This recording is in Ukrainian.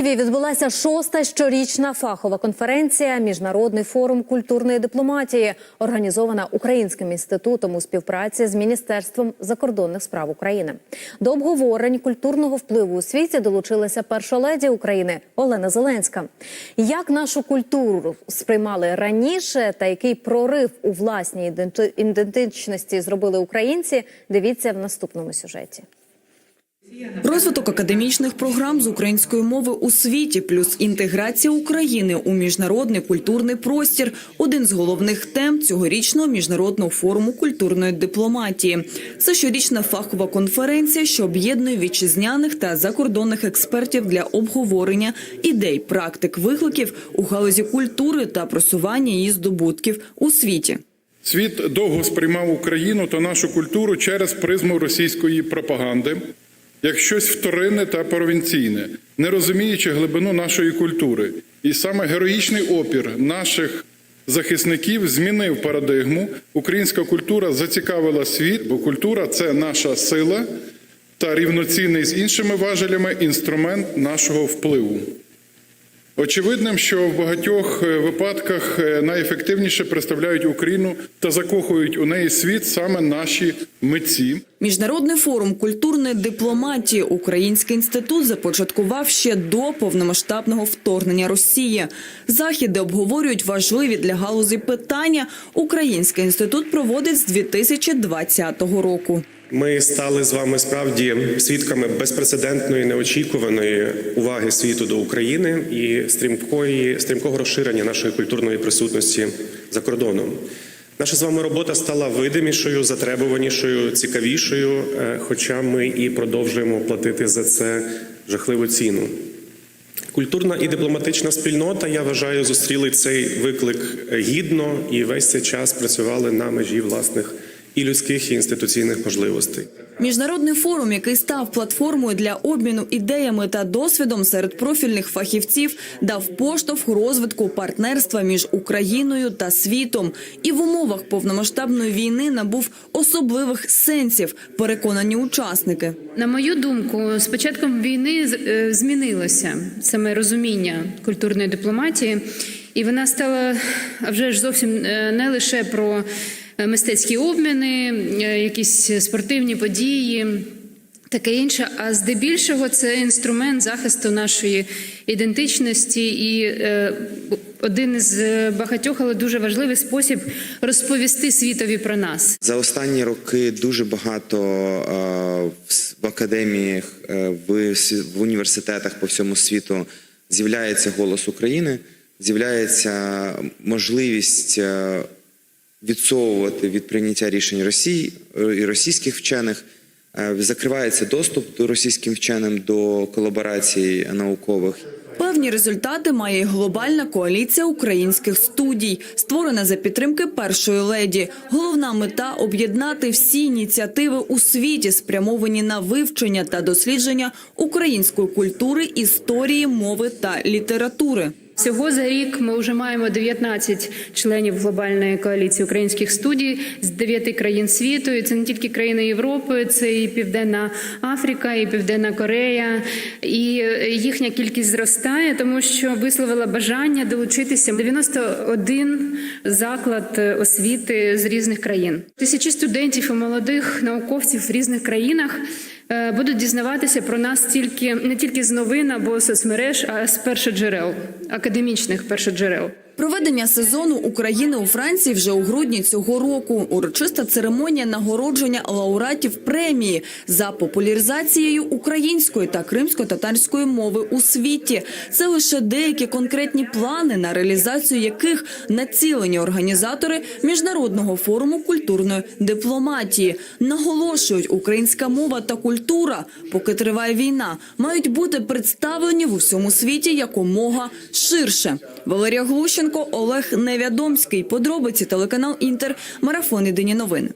Відбулася шоста щорічна фахова конференція Міжнародний форум культурної дипломатії, організована Українським інститутом у співпраці з Міністерством закордонних справ України. До обговорень культурного впливу у світі долучилася перша леді України Олена Зеленська. Як нашу культуру сприймали раніше, та який прорив у власній іденти- ідентичності зробили українці? Дивіться в наступному сюжеті. Розвиток академічних програм з української мови у світі, плюс інтеграція України у міжнародний культурний простір один з головних тем цьогорічного міжнародного форуму культурної дипломатії. Це щорічна фахова конференція, що об'єднує вітчизняних та закордонних експертів для обговорення ідей, практик, викликів у галузі культури та просування її здобутків у світі. Світ довго сприймав Україну та нашу культуру через призму російської пропаганди як щось вторинне та провінційне, не розуміючи глибину нашої культури. І саме героїчний опір наших захисників змінив парадигму. Українська культура зацікавила світ, бо культура це наша сила та рівноцінний з іншими важелями інструмент нашого впливу. Очевидним, що в багатьох е, випадках е, найефективніше представляють Україну та закохують у неї світ саме наші митці. Міжнародний форум культурної дипломатії Український інститут започаткував ще до повномасштабного вторгнення Росії. Заходи обговорюють важливі для галузі питання. Український інститут проводить з 2020 року. Ми стали з вами справді свідками безпрецедентної неочікуваної уваги світу до України і стрімкої стрімкого розширення нашої культурної присутності за кордоном. Наша з вами робота стала видимішою, затребуванішою, цікавішою, е, хоча ми і продовжуємо платити за це жахливу ціну. Культурна і дипломатична спільнота, я вважаю, зустріли цей виклик гідно і весь цей час працювали на межі власних і людських, і інституційних можливостей. Міжнародний форум, який став платформою для обміну ідеями та досвідом серед профільних фахівців, дав поштовх розвитку партнерства між Україною та світом, і в умовах повномасштабної війни набув особливих сенсів. Переконані учасники. На мою думку, з початком війни е, змінилося саме розуміння культурної дипломатії, і вона стала вже ж зовсім е, не лише про мистецькі обміни, е, якісь спортивні події. Таке інше, а здебільшого це інструмент захисту нашої ідентичності і е, один із е, багатьох, але дуже важливий спосіб розповісти світові про нас. За останні роки дуже багато е, в академіях, е, в, університетах по всьому світу з'являється голос України, з'являється можливість е, відсовувати від прийняття рішень Росії е, і російських вчених. Е, Закривається доступ до російським вченим до колаборацій наукових. Певні результати має й глобальна коаліція українських студій, створена за підтримки першої леді. Головна мета об'єднати всі ініціативи у світі, спрямовані на вивчення та дослідження української культури, історії, мови та літератури. Всього за рік ми вже маємо 19 членів глобальної коаліції українських студій з 9 країн світу. І це не тільки країни Європи, це і Південна Африка, і Південна Корея. І їхня кількість зростає, тому що висловила бажання долучитися 91 заклад освіти з різних країн. Тисячі студентів і молодих науковців в різних країнах. Е, Будуть дізнаватися про нас тільки не тільки з новин або соцмереж, а з першоджерел, академічних першоджерел. Проведення сезону України у Франції вже у грудні цього року. Урочиста церемонія нагородження лауреатів премії за популяризацією української та кримсько-татарської мови у світі. Це лише деякі конкретні плани, на реалізацію яких націлені організатори міжнародного форуму культурної дипломатії. Наголошують, українська мова та культура, поки триває війна, мають бути представлені в усьому світі якомога ширше. Валерія Глущенко, Олег Невядомський. Подробиці телеканал Інтер. Марафон Єдині новини.